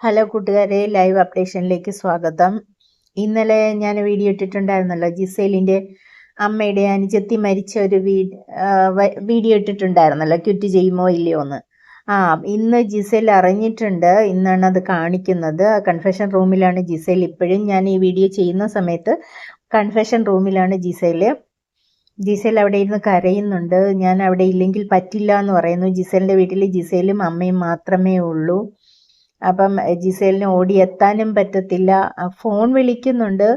Hello കൂട്ടുകാരെ live അപ്ഡേഷനിലേക്ക് സ്വാഗതം. ഇന്നലെ ഞാൻ വീഡിയോ ഇട്ടിട്ടുണ്ടായിരുന്നല്ലോ ജിസേലിന്റെ അമ്മയുടെ അനുജത്തി മരിച്ച ഒരു വീഡിയോ ഇട്ടിട്ടുണ്ടായിരുന്നല്ലോ ക്വിറ്റ് ചെയ്യുമോ ഇല്ലയോ എന്ന്. ആ ഇന്ന് ജിസേൽ അറിഞ്ഞിട്ടുണ്ട് ഇന്നാണ് അത് കാണിക്കുന്നത്. കൺഫെഷൻ റൂമിലാണ് ജിസേൽ ഇപ്പോഴും. ഞാൻ ഈ വീഡിയോ ചെയ്യുന്ന സമയത്ത് കൺഫെഷൻ റൂമിലാണ് ജിസേൽ. ജിസേൽ അവിടെ ഇരുന്ന് കരയുന്നുണ്ട്. ഞാൻ അവിടെ ഇല്ലെങ്കിൽ പറ്റില്ല എന്ന് പറയുന്നു. ജിസേലിന്റെ വീട്ടിൽ ജിസേലും അമ്മയും മാത്രമേ ഉള്ളൂ. അപ്പം ജിസേലിന് ഓടിയെത്താനും പറ്റത്തില്ല. ഫോൺ വിളിക്കുന്നുണ്ട്.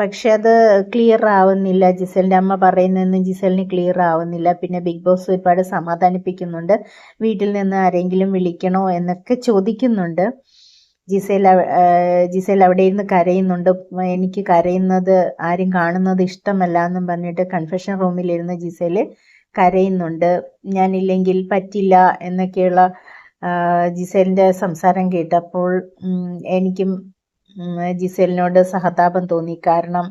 പക്ഷെ അത് ക്ലിയർ ആവുന്നില്ല. ജിസേലിന്റെ അമ്മ പറയുന്നതൊന്നും ജിസേലിന് ക്ലിയർ ആവുന്നില്ല. പിന്നെ ബിഗ് ബോസ് ഒരുപാട് സമാധാനിപ്പിക്കുന്നുണ്ട്. വീട്ടിൽ നിന്ന് ആരെങ്കിലും വിളിക്കണോ എന്നൊക്കെ ചോദിക്കുന്നുണ്ട്. ജിസേൽ ജിസേൽ അവിടെ ഇരുന്ന് കരയുന്നുണ്ട്. എനിക്ക് കരയുന്നത് ആരും കാണുന്നത് ഇഷ്ടമല്ല എന്നും പറഞ്ഞിട്ട് കൺഫെഷൻ റൂമിലിരുന്ന് ജിസേൽ കരയുന്നുണ്ട്. ഞാനില്ലെങ്കിൽ പറ്റില്ല എന്നൊക്കെയുള്ള ജിസേലിന്റെ സംസാരം കേട്ടപ്പോൾ എനിക്കും ജിസേലിനോട് സഹതാപം തോന്നി. കാരണം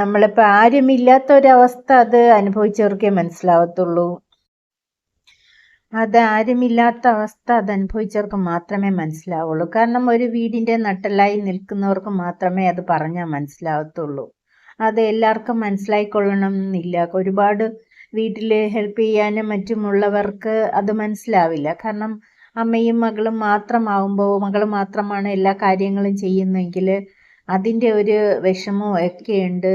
നമ്മളിപ്പോൾ ആരുമില്ലാത്ത ഒരവസ്ഥ അത് അനുഭവിച്ചവർക്കേ മനസ്സിലാവത്തുള്ളൂ. അത് ആരുമില്ലാത്ത അവസ്ഥ അത് അനുഭവിച്ചവർക്ക് മാത്രമേ മനസ്സിലാവുള്ളൂ. കാരണം ഒരു വീടിന്റെ നട്ടലായി നിൽക്കുന്നവർക്ക് മാത്രമേ അത് പറഞ്ഞാൽ മനസ്സിലാവത്തുള്ളൂ. അത് എല്ലാവർക്കും മനസ്സിലായിക്കൊള്ളണം എന്നില്ല. ഒരുപാട് വീട്ടിൽ ഹെൽപ്പ് ചെയ്യാനും മറ്റുമുള്ളവർക്ക് അത് മനസ്സിലാവില്ല. കാരണം അമ്മയും മകളും മാത്രമാവുമ്പോൾ മകൾ മാത്രമാണ് എല്ലാ കാര്യങ്ങളും ചെയ്യുന്നെങ്കിൽ അതിന്റെ ഒരു വിഷമവും ഒക്കെയുണ്ട്.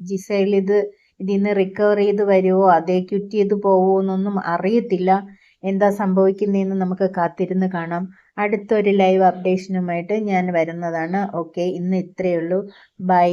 ജിസയിൽ ഇത് ഇതിൽ നിന്ന് റിക്കവർ ചെയ്ത് വരുമോ അതേ ക്വിറ്റ് ചെയ്ത് പോവോ എന്നൊന്നും അറിയത്തില്ല. എന്താ സംഭവിക്കുന്നതെന്ന് നമുക്ക് കാത്തിരുന്ന് കാണാം. അടുത്തൊരു ലൈവ് അപ്ഡേഷനുമായിട്ട് ഞാൻ വരുന്നതാണ്. ഓക്കെ ഇന്ന് ഇത്രയേ ഉള്ളൂ. ബൈ